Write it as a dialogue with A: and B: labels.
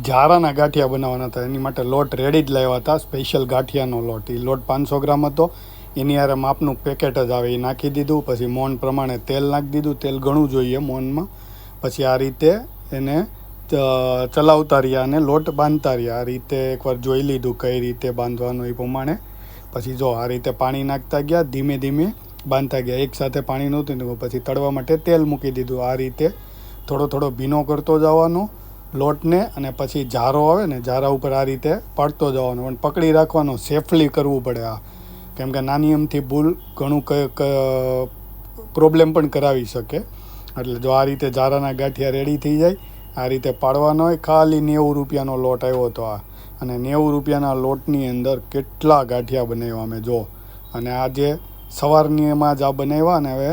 A: જારાના ગાંઠિયા બનાવવાના હતા. એની માટે લોટ રેડી જ લાવ્યા હતા. સ્પેશિયલ ગાંઠિયાનો લોટ. એ લોટ પાંચસો ગ્રામ હતો. એની હારે માપનું પેકેટ જ આવે. એ નાખી દીધું. પછી મોન પ્રમાણે તેલ નાખી દીધું. તેલ ઘણું જોઈએ મોનમાં પછી આ રીતે એને ચલાવતા રહ્યા અને લોટ બાંધતા રહ્યા આ રીતે એકવાર જોઈ લીધું કઈ રીતે બાંધવાનું એ પ્રમાણે. પછી જો આ રીતે પાણી નાખતા ગયા, ધીમે ધીમે બાંધતા ગયા. એકસાથે પાણી નહોતું પછી તળવા માટે તેલ મૂકી દીધું. આ રીતે થોડો થોડો ભીનો કરતો જવાનો. લોટને અને પછી જારો આવે ને, જારા ઉપર આ રીતે પાડતો જવાનો પણ પકડી રાખવાનો સેફલી કરવું પડે આ. કેમ કે નાની એમથી ભૂલ ઘણું પ્રોબ્લેમ પણ કરાવી શકે. એટલે જો આ રીતે જારાના ગાંઠિયા રેડી થઈ જાય, આ રીતે પાડવાનો હોય, ખાલી નેવું રૂપિયાનો લોટ આવ્યો હતો આ. અને નેવું રૂપિયાના લોટની અંદર કેટલા ગાંઠિયા બનાવ્યા અમે, જો. અને આજે સવારની એમાં જ આ બનાવ્યા અને હવે